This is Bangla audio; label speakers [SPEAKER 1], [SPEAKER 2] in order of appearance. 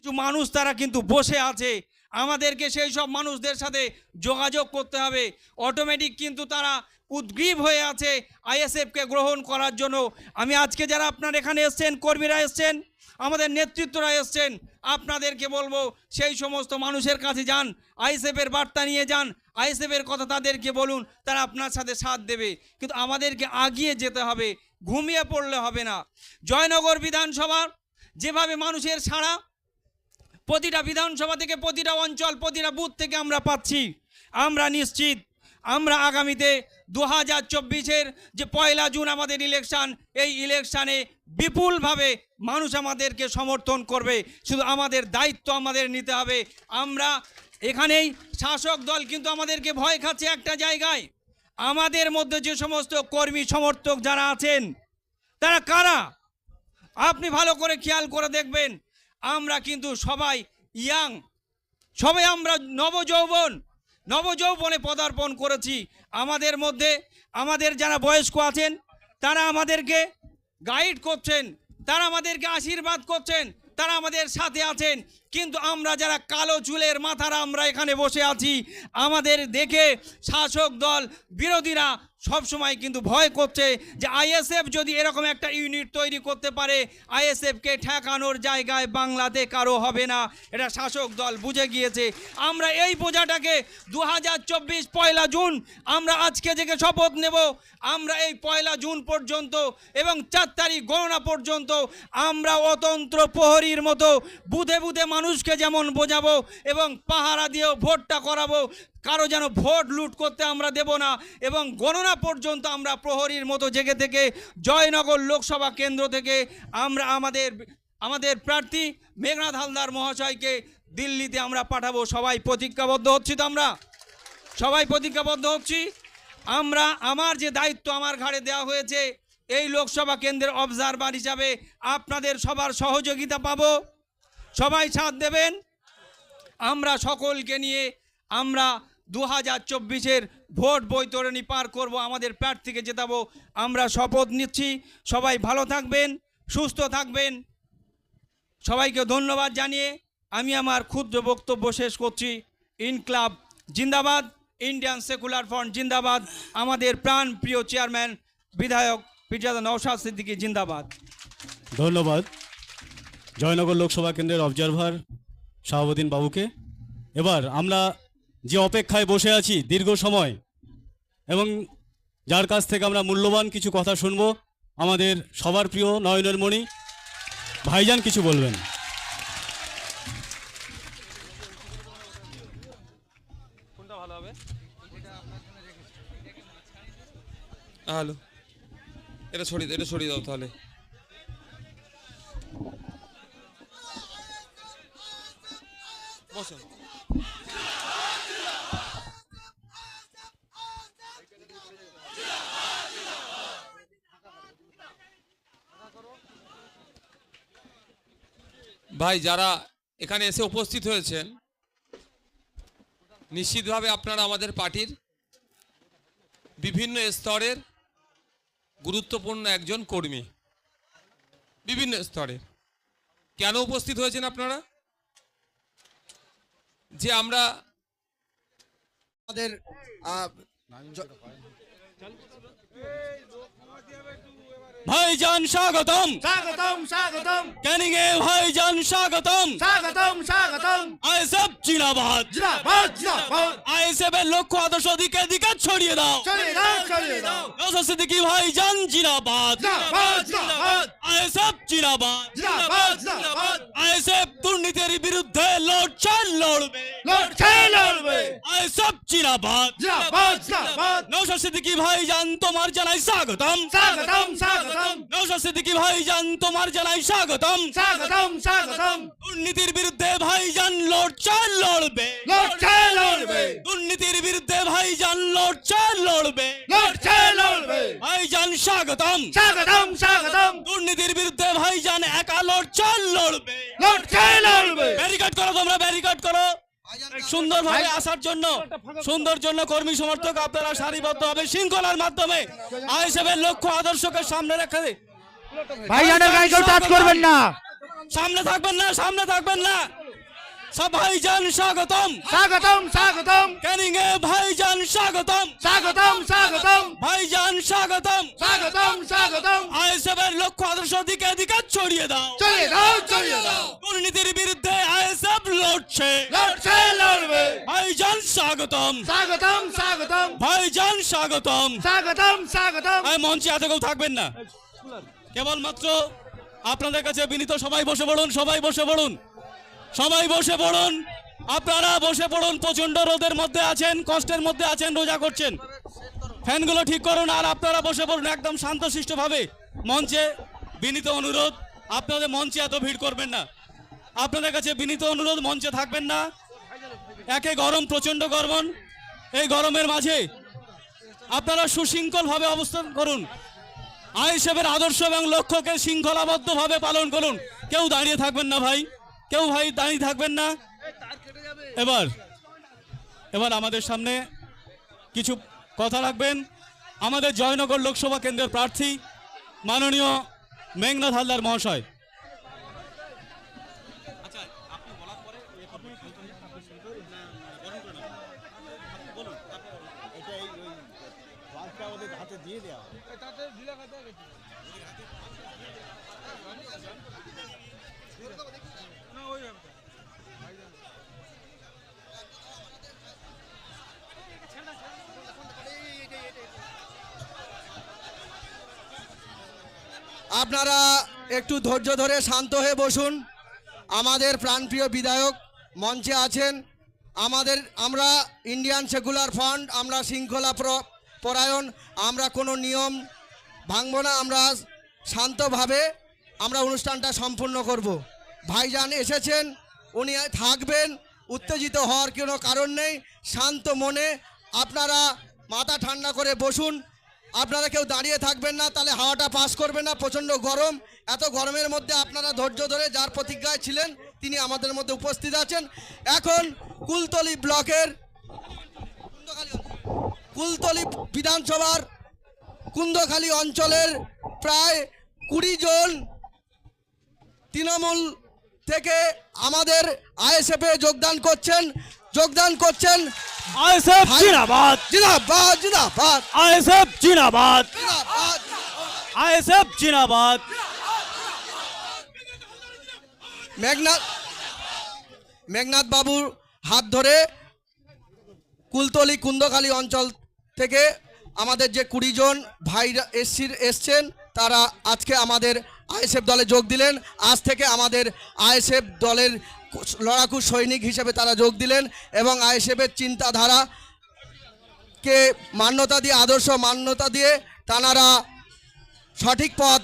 [SPEAKER 1] কিছু মানুষ তারা কিন্তু বসে আছে। আমাদেরকে সেই সব মানুষদের সাথে যোগাযোগ করতে হবে। অটোমেটিক কিন্তু তারা উদ্গ্রীব হয়ে আছে আইএসএফকে গ্রহণ করার জন্য। আমি আজকে যারা আপনার এখানে এসছেন, কর্মীরা এসছেন, আমাদের নেতৃত্বরা এসছেন, আপনাদেরকে বলব, সেই সমস্ত মানুষের কাছে যান আইএসএফের বার্তা নিয়ে যান আইএসএফের কথা তাদেরকে বলুন, তারা আপনার সাথে সাথ দেবে। কিন্তু আমাদেরকে আগিয়ে যেতে হবে, ঘুমিয়ে পড়লে হবে না। জয়নগর বিধানসভার যেভাবে মানুষের সাড়া প্রতিটা বিধানসভা থেকে প্রতিটা অঞ্চল, প্রতিটা বুথ থেকে আমরা পাচ্ছি। আমরা নিশ্চিত, আমরা আগামীতে দু হাজার চব্বিশের যে পয়লা জুন আমাদের ইলেকশান এই ইলেকশানে বিপুলভাবে মানুষ আমাদেরকে সমর্থন করবে। শুধু আমাদের দায়িত্ব আমাদের নিতে হবে। আমরা এখানেই শাসক দল কিন্তু আমাদেরকে ভয় খাচ্ছে একটা জায়গায়। আমাদের মধ্যে যে সমস্ত কর্মী সমর্থক যারা আছেন, তারা কারা? আপনি ভালো করে খেয়াল করে দেখবেন আমরা কিন্তু সবাই ইয়াং। সবাই আমরা নবযৌবন, নবযৌবনে পদার্পণ করেছি। আমাদের মধ্যে, আমাদের যারা বয়স্ক আছেন, তারা আমাদেরকে গাইড করছেন, তারা আমাদেরকে আশীর্বাদ করছেন, তারা আমাদের সাথে আছেন। কিন্তু আমরা যারা কালো চুলের মাথারা আমরা এখানে বসে আছি, আমাদের দেখে শাসক দল বিরোধীরা সবসময় কিন্তু ভয় করছে যে আইএসএফ যদি এরকম একটা ইউনিট তৈরি করতে পারে, আইএসএফকে ঠেকানোর জায়গায় বাংলাতে কারও হবে না। এটা শাসক দল বুঝে গিয়েছে। আমরা এই বোঝাটাকে দু হাজার চব্বিশ পয়লা জুন আমরা আজকে থেকে শপথ নেব। আমরা এই পয়লা জুন পর্যন্ত এবং চার তারিখ গণনা পর্যন্ত আমরা অতন্ত্র প্রহরীর মতো বুধে বুধে মানুষকে যেমন বোঝাবো এবং পাহারা দিয়েও ভোটটা করাবো কারও যেন ভোট লুট করতে আমরা দেব না এবং গণনা পর্যন্ত আমরা প্রহরীর মতো জেগে থেকে জয়নগর লোকসভা কেন্দ্র থেকে আমরা আমাদের আমাদের প্রার্থী মেঘনাথ হালদার মহাশয়কে দিল্লিতে আমরা পাঠাবো। সবাই প্রতিজ্ঞাবদ্ধ হচ্ছি তো আমরা? সবাই প্রতিজ্ঞাবদ্ধ হচ্ছি? আমরা, আমার যে দায়িত্ব আমার ঘাড়ে দেওয়া হয়েছে, এই লোকসভা কেন্দ্রের অবজারভার হিসাবে আপনাদের সবার সহযোগিতা পাবো। সবাই সাথ দেবেন। আমরা সকলকে নিয়ে আমরা দু হাজার চব্বিশের ভোট বৈতরণী পার করব, আমাদের প্রার্থীকে জেতাবো। আমরা শপথ নিচ্ছি। সবাই ভালো থাকবেন, সুস্থ থাকবেন। সবাইকে ধন্যবাদ জানিয়ে আমি আমার ক্ষুদ্র বক্তব্য শেষ করছি। ইনক্লাব জিন্দাবাদ, ইন্ডিয়ান সেকুলার ফ্রন্ট জিন্দাবাদ, আমাদের প্রাণ প্রিয় চেয়ারম্যান, বিধায়ক পিরজাদা নওশাদ সিদ্দিকী জিন্দাবাদ।
[SPEAKER 2] ধন্যবাদ। জয়নগর লোকসভা কেন্দ্রের অবজারভার শাহাবুদ্দিন বাবুকে। এবার আমরা যে অপেক্ষায় বসে আছি দীর্ঘ সময় এবং যার কাছ থেকে আমরা মূল্যবান কিছু কথা শুনব আমাদের সবার প্রিয় নয়নের মণি ভাইজান কিছু বলবেন?
[SPEAKER 3] হ্যালো। এটা সরিয়ে এটা সরিয়ে দাও তাহলে। বসো। ভাই, যারা এখানে এসে উপস্থিত হয়েছেন, নিশ্চিতভাবে আপনারা আমাদের পার্টির বিভিন্ন স্তরের গুরুত্বপূর্ণ একজন কর্মী। বিভিন্ন স্তরের। কেন উপস্থিত হয়েছেন আপনারা? যে আমরা
[SPEAKER 4] আমাদের
[SPEAKER 2] ভাইজান স্বাগতম।
[SPEAKER 4] স্বাগতম স্বাগতম।
[SPEAKER 2] ক্যানিং এ ভাইজান স্বাগতম।
[SPEAKER 4] স্বাগতম স্বাগতম।
[SPEAKER 2] আইএসএফ জিন্দাবাদ।
[SPEAKER 4] জিন্দাবাদ জিন্দাবাদ।
[SPEAKER 2] আইএসএফ এর লক্ষ্য আদর্শ দিকে দিকে ছড়িয়ে দাও।
[SPEAKER 4] ছড়িয়ে দাও ছড়িয়ে দাও।
[SPEAKER 2] নওশাদ সিদ্দিকী ভাইজান জিন্দাবাদ।
[SPEAKER 4] জিন্দাবাদ জিন্দাবাদ।
[SPEAKER 2] আইএসএফ জিন্দাবাদ।
[SPEAKER 4] জিন্দাবাদ জিন্দাবাদ।
[SPEAKER 2] আইএসএফ দুর্নীতির বিরুদ্ধে লড়ছে লড়বে।
[SPEAKER 4] লড়ছে লড়বে।
[SPEAKER 2] আইএসএফ জিন্দাবাদ
[SPEAKER 4] জিন্দাবাদ। জিন্দাবাদ
[SPEAKER 2] নওশাদ সিদ্দিকী ভাইজান তোমার জানাই স্বাগতম।
[SPEAKER 4] স্বাগতম স্বাগতম।
[SPEAKER 2] নওশাদ সিদ্দিকী ভাইজান তোমার জানাই স্বাগতম।
[SPEAKER 4] স্বাগতম স্বাগতম।
[SPEAKER 2] দুর্নীতির বিরুদ্ধে ভাইজান লড়ছে লড়বে।
[SPEAKER 4] লড়ছে লড়বে।
[SPEAKER 2] দুর্নীতির বিরুদ্ধে ভাইজান লড়ছে লড়বে।
[SPEAKER 4] লড়ছে লড়বে।
[SPEAKER 2] ভাইজান স্বাগতম।
[SPEAKER 4] স্বাগতম স্বাগতম।
[SPEAKER 2] দুর্নীতির বিরুদ্ধে ভাইজান একা লড়ছে লড়বে।
[SPEAKER 4] লড়ছে লড়বে।
[SPEAKER 2] ব্যারিকেড করো তোমরা ব্যারিকেড করো। সুন্দরভাবে আসার জন্য সুন্দর জন্য কর্মী সমর্থক আপনারা সারিবদ্ধ হবে শৃঙ্খলার মাধ্যমে লক্ষ্য আদর্শকে সামনে রেখে
[SPEAKER 4] ভাইজানের গায়ে কেউ টাচ করবেন না।
[SPEAKER 2] সামনে থাকবেন না সামনে থাকবেন না। ভাইজান স্বাগতম।
[SPEAKER 4] স্বাগতম স্বাগতম।
[SPEAKER 2] ক্যানিং এ ভাইজান স্বাগতম।
[SPEAKER 4] স্বাগতম স্বাগতম।
[SPEAKER 2] ভাইজান স্বাগতম।
[SPEAKER 4] স্বাগতম স্বাগতম।
[SPEAKER 2] আইএসএফ লক্ষ্য আদর্শ দিকে দিকে ছড়িয়ে দাও।
[SPEAKER 4] চলিয়ে দাও।
[SPEAKER 2] দুর্নীতির বিরুদ্ধে লড়ছে।
[SPEAKER 4] লড়ছে লড়বে।
[SPEAKER 2] ভাইজান স্বাগতম।
[SPEAKER 4] স্বাগতম স্বাগতম।
[SPEAKER 2] ভাইজান স্বাগতম।
[SPEAKER 4] স্বাগতম স্বাগতম।
[SPEAKER 2] এই মঞ্চে এত কেউ থাকবেন না। কেবলমাত্র আপনাদের কাছে বিনীত সবাই বসে পড়ুন সবাই বসে পড়ুন। সবাই বসে পড়ুন। আপনারা বসে পড়ুন প্রচণ্ড রোদের মধ্যে আছেন কষ্টের মধ্যে আছেন রোজা করছেন। ফ্যানগুলো ঠিক করুন আর আপনারা বসে পড়ুন একদম শান্তশিষ্টভাবে। মঞ্চে বিনীত অনুরোধ আপনাদের মঞ্চে এত ভিড় করবেন না। আপনাদের কাছে বিনীত অনুরোধ, মঞ্চে থাকবেন না। একে গরম প্রচণ্ড গরম। এই গরমের মাঝে আপনারা সুশৃঙ্খলভাবে অবস্থান করুন। আইসেফের আদর্শ এবং লক্ষ্যকে শৃঙ্খলাবদ্ধভাবে পালন করুন। কেউ দাঁড়িয়ে থাকবেন না ভাই। কেউ ভাই দাঁড়িয়ে থাকবেন না। এবার এবার আমাদের সামনে কিছু কথা রাখবেন। আমাদের জয়নগর লোকসভা কেন্দ্রের প্রার্থী মাননীয় মেঘনাথ হালদার মহাশয়।
[SPEAKER 5] আপনারা একটু ধৈর্য ধরে শান্ত হয়ে বসুন। আমাদের প্রাণপ্রিয় বিধায়ক মঞ্চে আছেন। আমাদের, আমরা ইন্ডিয়ান সেকুলার ফান্ড আমরা শৃঙ্খলা পরায়ণ, আমরা কোনো নিয়ম ভাঙব না, আমরা শান্তভাবে আমরা অনুষ্ঠানটা সম্পূর্ণ করব। ভাইজান এসেছেন, উনি থাকবেন, উত্তেজিত হওয়ার কোনো কারণ নেই, শান্ত মনে আপনারা মাথা ঠান্ডা করে বসুন। আপনারা কেউ দাঁড়িয়ে থাকবেন না, তাহলে হাওয়াটা পাস করবে না, প্রচণ্ড গরম। এত গরমের মধ্যে আপনারা ধৈর্য ধরে যার প্রতিজ্ঞায় ছিলেন, তিনি আমাদের মধ্যে উপস্থিত আছেন। এখন কুলতলি ব্লকের কুলতলি বিধানসভার কুন্দখালী অঞ্চলের প্রায় কুড়ি জন তৃণমূল থেকে আমাদের আইএসএফে যোগদান করছেন যোগদান করছেন
[SPEAKER 2] আইএসএফ
[SPEAKER 5] জিনাবাদ জিনাবাদ
[SPEAKER 2] আইএসএফ জিন্দাবাদ।
[SPEAKER 5] জিনাবাদ
[SPEAKER 2] আইএসএফ জিন্দাবাদ।
[SPEAKER 5] মেঘনাথ মেঘনাথ বাবুর হাত ধরে কুলতলি কুন্দখালী অঞ্চল থেকে আমাদের যে কুড়ি জন ভাইরা এসির এসছেন, তারা আজকে আমাদের আইএসএফ দলে যোগ দিলেন। আজ থেকে আমাদের আইএসএফ দলের লড়াকু সৈনিক হিসেবে তারা যোগ দিলেন এবং আইএসএফের চিন্তাধারা কে মান্যতা দিয়ে, আদর্শ মান্যতা দিয়ে, তানারা সঠিক পথ